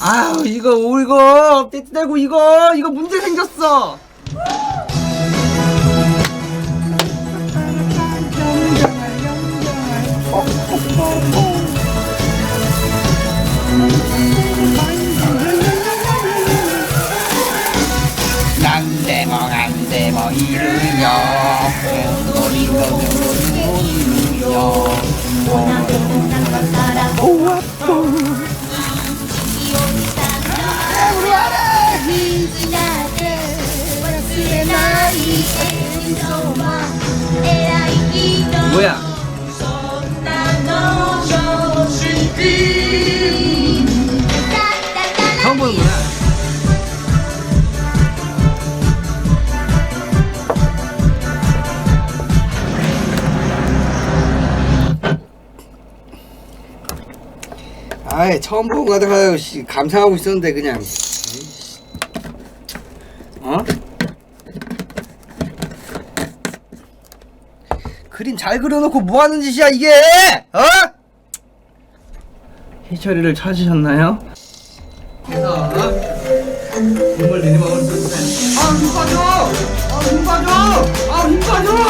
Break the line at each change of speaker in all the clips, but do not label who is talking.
아유 이거 오 이거 떼떼고 이거 이거 문제 생겼어. 난데모 안데모 이르요 노리노 노리노 뭐야? 처음 보는구나. 아이 처음 보고 가다가 씨, 감상하고 있었는데 그냥 에이씨. 어? 그림 잘 그려놓고 뭐 하는 짓이야 이게? 어? 희철이를 찾으셨나요? 그래서 국물 내리먹을 수 아힘 빠져! 아힘 빠져! 아힘 빠져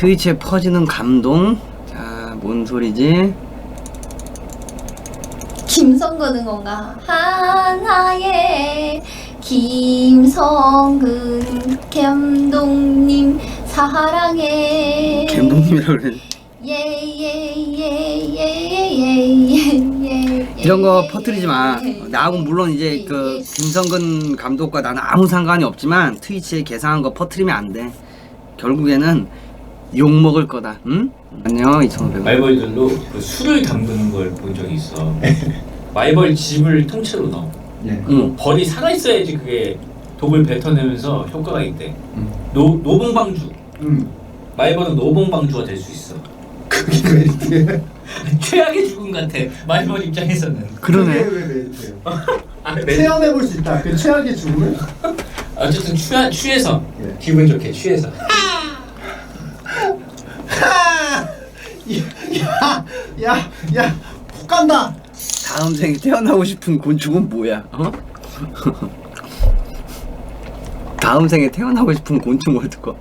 트위치에 퍼지는 감동. 자 뭔 소리지?
김성근은 건가? 하나의 김성근 감독님 사랑해
감독님이라 그래.
예예예예예예예
이런 거 퍼뜨리지 마. 나하고 물론 이제 그 김성근 감독과 나는 아무 상관이 없지만 트위치에 계산한 거 퍼뜨리면 안 돼. 결국에는 욕 먹을 거다. 응? 안녕 2,500원.
말벌들로 그 술을 담그는 걸 본 적이 있어. 말벌 집을 통째로 넣어.
응.
벌이 살아 있어야지 그게 독을 뱉어내면서 효과가 있대. 노 노봉방주. 말벌은 노봉방주가 될 수 있어. 최악의 죽음 같아. 말벌 입장에서는.
그러네.
아, 네.
체험해볼 수 있다. 그 최악의 죽음을.
어쨌든 취하, 취해서
예.
기분 좋게 취해서.
야, 야, 야, 푹 간다.
다음 생에 태어나고 싶은 곤충은 뭐야? 어? 다음 생에 태어나고 싶은 곤충 어떡거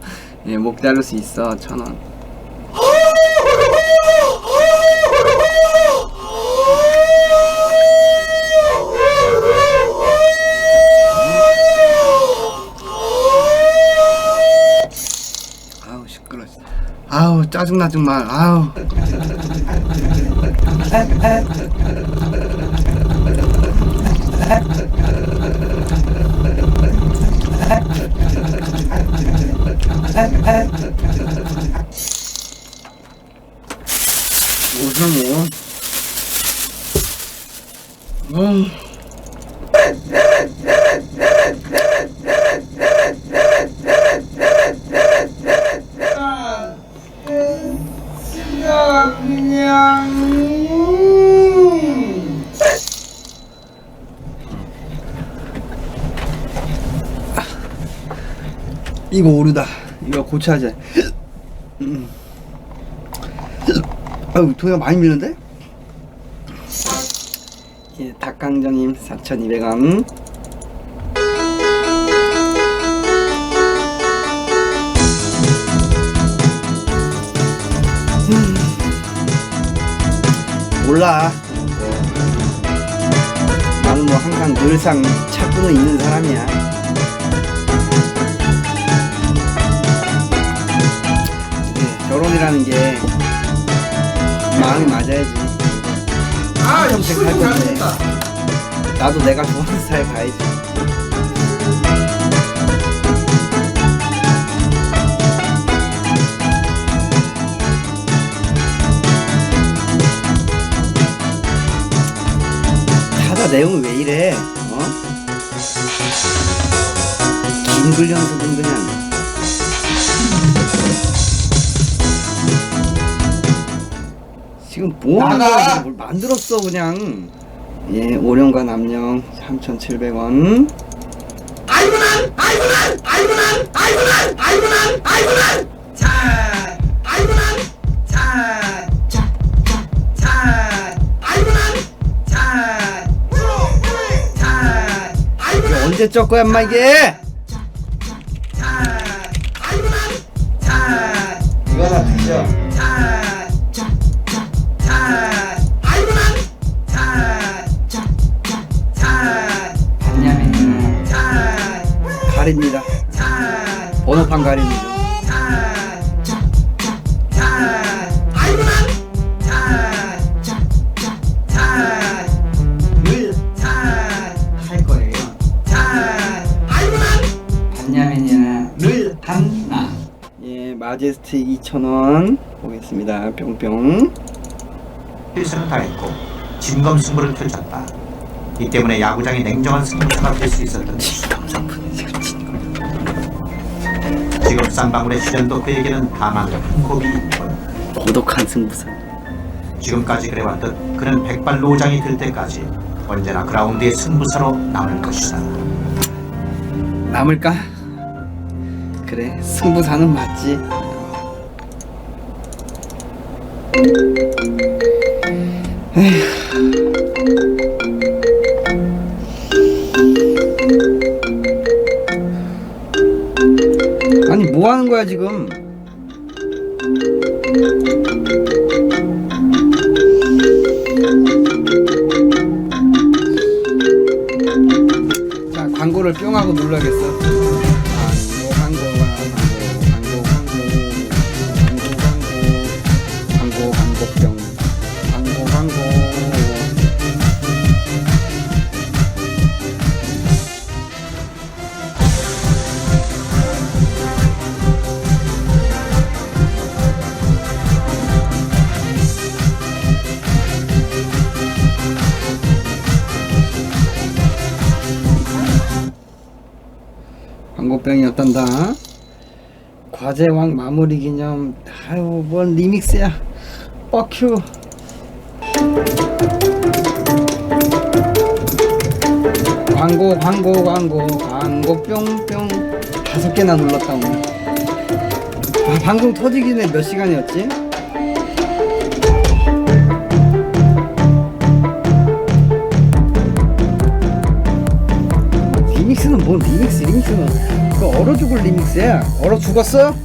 예, 목 자를 수 있어. 천 원. 아우 짜증나 정말. 아우. 음. 이거 오르다. 이거 고쳐야지. 음. 아유, 돈이 많이 밀는데? 예, 닭강정님 4,200원. 음. 몰라. 뭐. 나는 뭐 항상 늘상 찾고는 있는 사람이야. 결혼이라는 게 마음이 맞아야지.
아
평생 살 건데. 나도 내가 좋아하는 스타일 가야지. 타자 내용이 왜 이래? 어? 김글 연습은 그냥. 지금 뭐 하는
나가!
거야? 뭘 만들었어 그냥. 예, 오령과 남령 3,700원. 아이고난! 아이고난! 아이고난! 아이고난! 아이고난! 아이고난! 자 아이고난! 자자자자 아이고난! 자자 아이고난! 언제 쩔 거야, 인마 이게?
자 아이고난!
자 이거 나 번호판 가립니다.
할 거예요. 반야맨이나 늘 한나.
예, 마제스트 2,000원 보겠습니다. 뿅뿅.
필승을 다했고 진검승부를 펼쳤다. 이 때문에 야구장이 냉정한 승부처가 될 수 있었던 것이다. 지금 쌍방울의 시련도 그에게는 다만 큰 고비 뿐.
고독한 승부사.
지금까지 그래왔듯 그는 백발 노장이 될 때까지 언제나 그라운드의 승부사로 남을 것이다.
남을까? 그래, 승부사는 맞지. 에휴. 아니 뭐 하는 거야 지금? 자 광고를 뿅 하고 눌러야겠어. 광고병이었단다. 과제왕 마무리 기념. 아유, 뭔 리믹스야. 뻑큐. 광고, 광고, 광고, 광고, 뿅뿅. 다섯 개나 눌렀다, 오늘. 아, 방송 터지기 전에 몇 시간이었지? 뭔 리믹스 리믹스는 그 얼어 죽을 리믹스야 얼어 죽었어?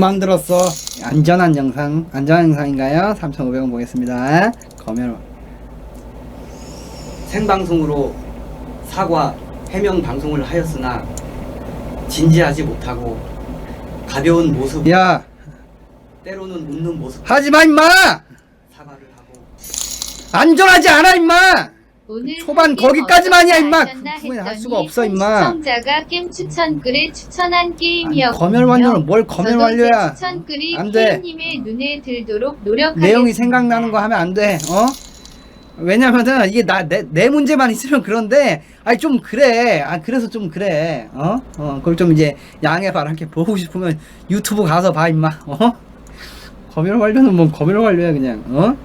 만들었어. 안전한 영상 안전한 영상인가요? 3,500원 보겠습니다. 검열. 생방송으로 사과 해명 방송을 하였으나 진지하지 못하고 가벼운 모습 야. 때로는 웃는 모습 하지 마 임마! 사과를 하고 안전하지 않아 임마 초반 거기까지만이야, 임마. 그할 수가 없어, 임마.
시청자가 게임 추천 글에 추천한
아니,
게임이었군요.
검열 완료는 뭘 검열 완료야
추천 글이
안 돼.
피디님의 눈에 들도록 노력하겠습니다.
내용이 생각나는 거 하면 안 돼. 어? 왜냐면은 이게 나 내 내 문제만 있으면 그런데 아니 좀 그래. 아 그래서 좀 그래. 어? 어 그걸 좀 이제 양해 바랄게 보고 싶으면 유튜브 가서 봐 임마. 어? 검열 완료는 뭐 검열 완료야 그냥 어?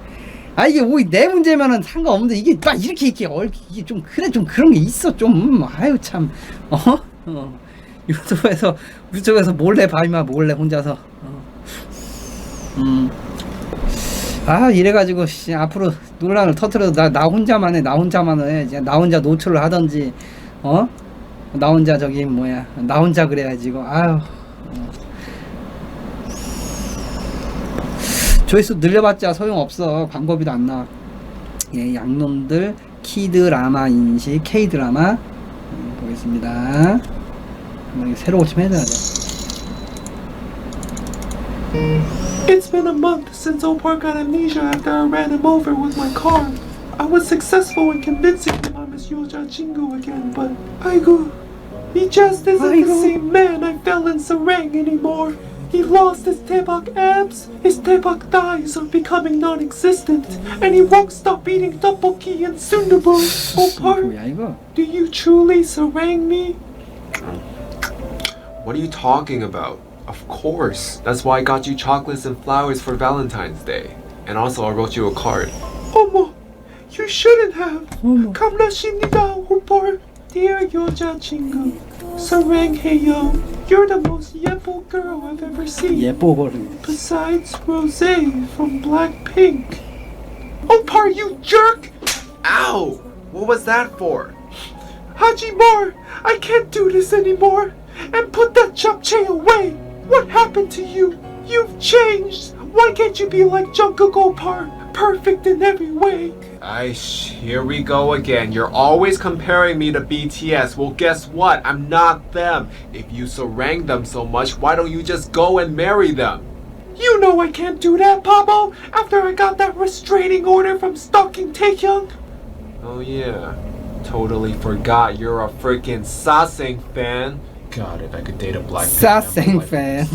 아 이게 뭐내 문제면은 상관없는데 이게 막 이렇게 이렇게 얼 이게 좀 그래 좀 그런 게 있어 좀 아유 참 어? 어. 유튜브에서 유튜브에서 몰래 봐이마 몰래 혼자서 어. 음. 아 이래가지고 씨, 앞으로 논란을 터트려도 나, 나 혼자만 해나 혼자만 해 이제 나 혼자 노출을 하던지 어? 나 혼자 저기 뭐야 나 혼자 그래야지 이거 아유 어. 조회수 늘려봤자 소용없어 광고비도 안 나와 예 양놈들 키드라마 인식 K드라마 음, 보겠습니다 한번 새로 고침해야 되나
It's been a month since Old Park got amnesia after I ran him over with my car. I was successful in convincing him I'm his Yoja Chingu again, but Aigu, he just isn't the
Aigu.
same man I fell in Sarang anymore. He lost his Tebak abs, his Tebak thighs are becoming non-existent, and he won't stop eating tteokbokki and sundubu. Old Park,
뭐야 이거
do you truly Sarang me?
What are you talking about? Of course. That's why I got you chocolates and flowers for Valentine's Day. And also I wrote you a card.
어머, you shouldn't have.
어머
감사합니다, 오빠. Dear 여자친구, 사랑해요. You're the most yepple girl I've ever seen. Besides Rose from Blackpink. Opar, oh, you jerk!
Ow! What was that for?
Hajimar, I can't do this anymore. And put that chop japchae away. What happened to you? You've changed. Why can't you be like Jungkook Opar? Perfect in every way.
Aish, here we go again. You're always comparing me to BTS. Well, guess what? I'm not them. If you sarang them so much, why don't you just go and marry them?
You know I can't do that, Pablo, after I got that restraining order from stalking Taehyung.
Oh, yeah. Totally forgot you're a freaking Sasang fan.
God, if I could date a black
Sasang fan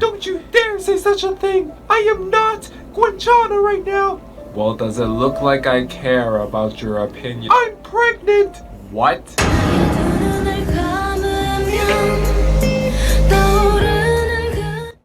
Don't you dare say such a thing! I am not Gwenchana right now!
Well, does it look like I care about your opinion?
I'm pregnant!
What?